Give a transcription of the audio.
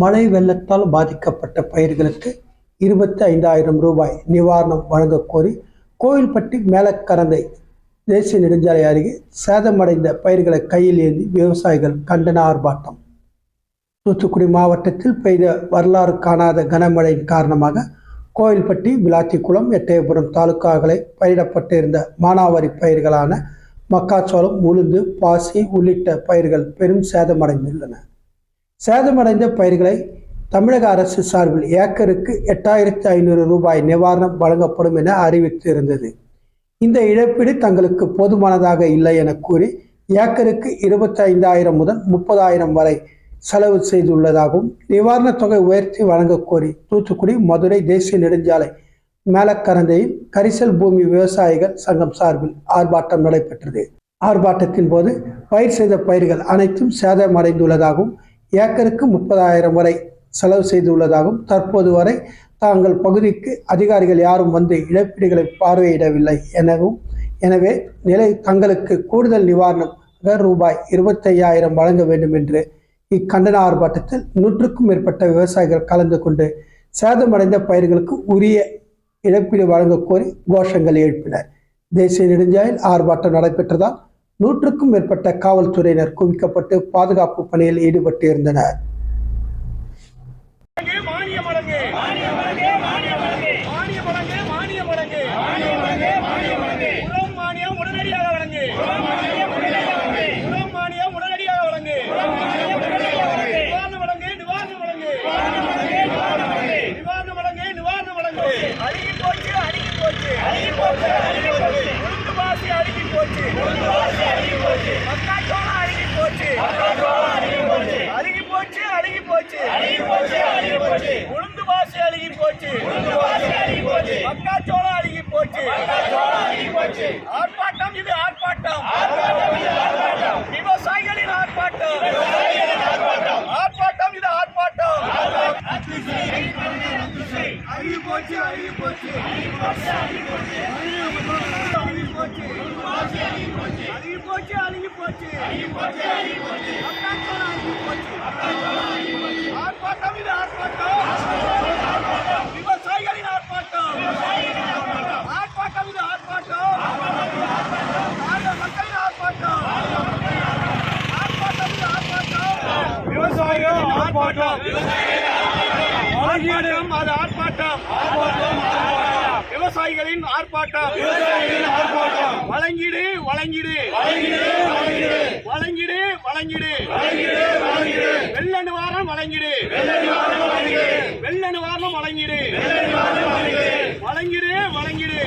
மழை வெள்ளத்தால் பாதிக்கப்பட்ட பயிர்களுக்கு இருபத்தி ஐந்தாயிரம் ரூபாய் நிவாரணம் வழங்கக்கோரி கோயில்பட்டி மேலக்கரந்தை தேசிய நெடுஞ்சாலை அருகே சேதமடைந்த பயிர்களை கையில் ஏந்தி விவசாயிகள் கண்டன ஆர்ப்பாட்டம். தூத்துக்குடி மாவட்டத்தில் பெய்த வரலாறு காணாத கனமழையின் காரணமாக கோயில்பட்டி விளாத்திக்குளம் எட்டயபுரம் தாலுகாக்களை பயிரிடப்பட்டிருந்த மானாவாரி பயிர்களான மக்காச்சோளம் உளுந்து பாசி உள்ளிட்ட பயிர்கள் பெரும் சேதமடைந்துள்ளன. சேதமடைந்த பயிர்களை தமிழக அரசு சார்பில் ஏக்கருக்கு எட்டாயிரத்தி ஐநூறு ரூபாய் நிவாரணம் வழங்கப்படும் என அறிவித்திருந்தது. இந்த இழப்பீடு தங்களுக்கு போதுமானதாக இல்லை என கூறி ஏக்கருக்கு இருபத்தி ஐந்தாயிரம் முதல் முப்பதாயிரம் வரை செலவு செய்துள்ளதாகவும் நிவாரணத் தொகை உயர்த்தி வழங்கக் கோரி தூத்துக்குடி மதுரை தேசிய நெடுஞ்சாலை மேலக்கரந்தையில் கரிசல் பூமி விவசாயிகள் சங்கம் சார்பில் ஆர்ப்பாட்டம் நடைபெற்றது. ஆர்ப்பாட்டத்தின் போது பயிர் செய்த பயிர்கள் அனைத்தும் சேதமடைந்துள்ளதாகவும் ஏக்கருக்கு முப்பதாயிரம் வரை செலவு செய்துள்ளதாகவும் தற்போது வரை தாங்கள் பகுதிக்கு அதிகாரிகள் யாரும் வந்து இழப்பீடுகளை பார்வையிடவில்லை எனவும் எனவே நிலை தங்களுக்கு கூடுதல் நிவாரணம் ரூபாய் இருபத்தையாயிரம் வழங்க வேண்டும் என்று இக்கண்டன ஆர்ப்பாட்டத்தில் நூற்றுக்கும் மேற்பட்ட விவசாயிகள் கலந்து கொண்டு சேதமடைந்த பயிர்களுக்கு உரிய இழப்பீடு வழங்க கோரி கோஷங்கள் எழுப்பினர். தேசிய நெடுஞ்சாலையில் ஆர்ப்பாட்டம் நடைபெற்றதால் நூற்றுக்கும் மேற்பட்ட காவல்துறையினர் குவிக்கப்பட்டு பாதுகாப்பு பணியில் ஈடுபட்டு இருந்தனர் மானிய மடங்கு மானிய மடங்கு மானிய மடங்கு மானிய மடங்கு மானிய மடங்கு மானிய மடங்கு மானிய மடங்கு உரம் மானியம் உடனடியாக வழங்கு உரம் மானியம் உடனடியாக வழங்கு உரம் மானியம் உடனடியாக வழங்கு உரம் மானியம் உடனடியாக வழங்கு நிவாரண வழங்கு நிவாரண வழங்கு நிவாரண வழங்கு நிவாரண வழங்கு நிவாரண வழங்கு அழுகி போச்சு அழுகி போச்சு அழுகி போச்சு அழுகி போச்சு உளுந்து பாசி அழுகி போச்சு உளுந்து பாசி அழுகி போச்சு மக்காச்சோளம் அழுகி போச்சு மக்காச்சோளம் அழுகி போச்சு அழுகி போச்சு அழுகி போச்சு அழுகி போச்சு அழுகி போச்சு. உளுந்து பாசி அழுகி போச்சு. உளுந்து பாசி அழுகி போச்சு. மக்காச்சோளம் அழுகி போச்சு. மக்காச்சோளம் அழுகி போச்சு. ஆர்ப்பாட்டம் இது ஆர்ப்பாட்டம். ஆர்ப்பாட்டம் இது ஆர்ப்பாட்டம். விவசாயிகளின் ஆர்ப்பாட்டம். விவசாயிகளின் ஆர்ப்பாட்டம். ஆர்ப்பாட்டம் இது ஆர்ப்பாட்டம். அழுகி போச்சு அழுகி போச்சு. அழுகி போச்சு அழுகி போச்சு அழுகி போச்சு. அழுகி போச்சு அழுகி போச்சு. அழுகி போச்சு அழுகி போச்சு. மக்காச்சோளம் அழுகி போச்சு. இது ஆர்ப்பாட்டம். விவசாயிகளின் ஆர்ப்பாட்டம். ஆர்ப்பாட்டம் இது ஆர்ப்பாட்டம். மக்களின் ஆர்ப்பாட்டம். ஆர்ப்பாட்டம் இது ஆர்ப்பாட்டம். விவசாயிகள் ஆர்ப்பாட்டம். அது ஆர்ப்பாட்டம். விவசாயிகளின் ஆர்ப்பாட்டம். வழங்கிடு வழங்கிடு. வழங்கிடு. வழங்கிடு. வெள்ள நிவாரணம் வழங்கிடு. வெள்ள நிவாரணம் வழங்கிடு. வழங்கிடு வழங்கிடு.